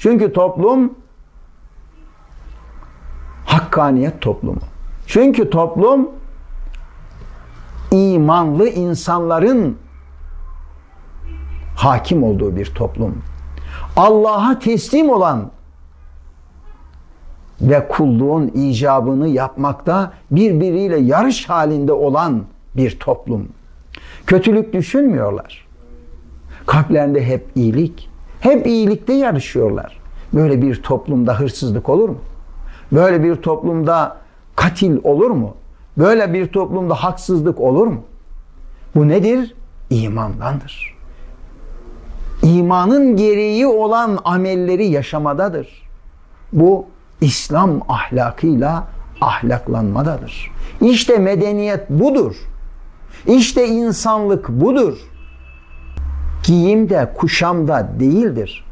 Çünkü toplum hakkaniyet toplumu. Çünkü toplum imanlı insanların hakim olduğu bir toplum. Allah'a teslim olan ve kulluğun icabını yapmakta birbiriyle yarış halinde olan bir toplum. Kötülük düşünmüyorlar. Kalplerinde hep iyilik. Hep iyilikte yarışıyorlar. Böyle bir toplumda hırsızlık olur mu? Böyle bir toplumda katil olur mu? Böyle bir toplumda haksızlık olur mu? Bu nedir? İmandandır. İmanın gereği olan amelleri yaşamadadır. Bu İslam ahlakıyla ahlaklanmadadır. İşte medeniyet budur. İşte insanlık budur. Giyimde, kuşamda değildir.